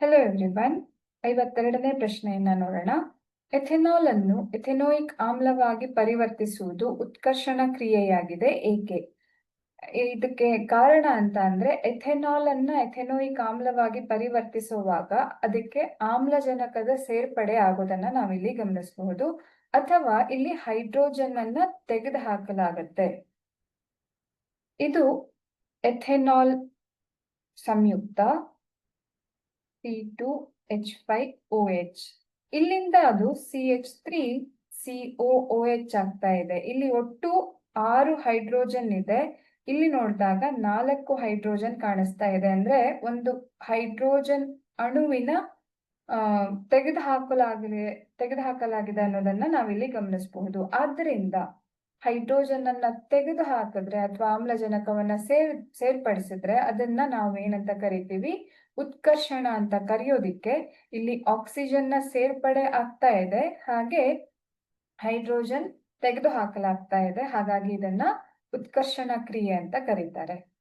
Hello everyone ಐವತ್ತೆರಡನೇ ಪ್ರಶ್ನೆಯನ್ನ ನೋಡೋಣ. Ethanol ಅನ್ನು ಎಥೆನೋಯಿಕ್ ಆಮ್ಲವಾಗಿ ಪರಿವರ್ತಿಸುವುದು ಉತ್ಕರ್ಷಣ ಕ್ರಿಯೆಯಾಗಿದೆ ಏಕೆ? ಇದಕ್ಕೆ ಕಾರಣ ಅಂತ ಅಂದ್ರೆ ಎಥೆನಾಲ್ ಅನ್ನ ಎಥೆನೋಯಿಕ್ ಆಮ್ಲವಾಗಿ ಪರಿವರ್ತಿಸುವಾಗ ಅದಕ್ಕೆ ಆಮ್ಲಜನಕದ ಸೇರ್ಪಡೆ ಆಗೋದನ್ನ ನಾವಿಲ್ಲಿ ಗಮನಿಸಬಹುದು. ಅಥವಾ ಇಲ್ಲಿ ಹೈಡ್ರೋಜನ್ ಅನ್ನ ತೆಗೆದು ಹಾಕಲಾಗತ್ತೆ ಇದು ಎಥೆನಾಲ್ ಸಂಯುಕ್ತ C two H five O H ಇಲ್ಲಿಂದ ಅದು C H three C O ಆಗ್ತಾ ಇದೆ. ಇಲ್ಲಿ ಒಟ್ಟು ಆರು ಹೈಡ್ರೋಜನ್ ಇದೆ. ಇಲ್ಲಿ ನೋಡಿದಾಗ ನಾಲ್ಕು ಹೈಡ್ರೋಜನ್ ಕಾಣಿಸ್ತಾ ಇದೆ. ಅಂದ್ರೆ ಒಂದು ಹೈಡ್ರೋಜನ್ ಅಣುವಿನ, ಆ ತೆಗೆದು ಹಾಕಲಾಗಿದೆ ತೆಗೆದು ಹಾಕಲಾಗಿದೆ ಅನ್ನೋದನ್ನ ನಾವಿಲ್ಲಿ ಗಮನಿಸಬಹುದು. ಆದ್ದರಿಂದ ಹೈಡ್ರೋಜನ್ ಅನ್ನ ತೆಗೆದು ಹಾಕಿದ್ರೆ ಅಥವಾ ಆಮ್ಲಜನಕವನ್ನ ಸೇರ್, ಸೇರ್ಪಡಿಸಿದ್ರೆ ಅದನ್ನ ನಾವು ಏನಂತ ಕರಿತೀವಿ? ಉತ್ಕರ್ಷಣ ಅಂತ ಕರೆಯೋದಿಕ್ಕೆ ಇಲ್ಲಿ ಆಕ್ಸಿಜನ್ನ ಸೇರ್ಪಡೆ ಆಗ್ತಾ ಇದೆ. ಹಾಗೆ ಹೈಡ್ರೋಜನ್ ತೆಗೆದು ಹಾಕಲಾಗ್ತಾ ಇದೆ. ಹಾಗಾಗಿ ಇದನ್ನ ಉತ್ಕರ್ಷಣ ಕ್ರಿಯೆ ಅಂತ ಕರೀತಾರೆ.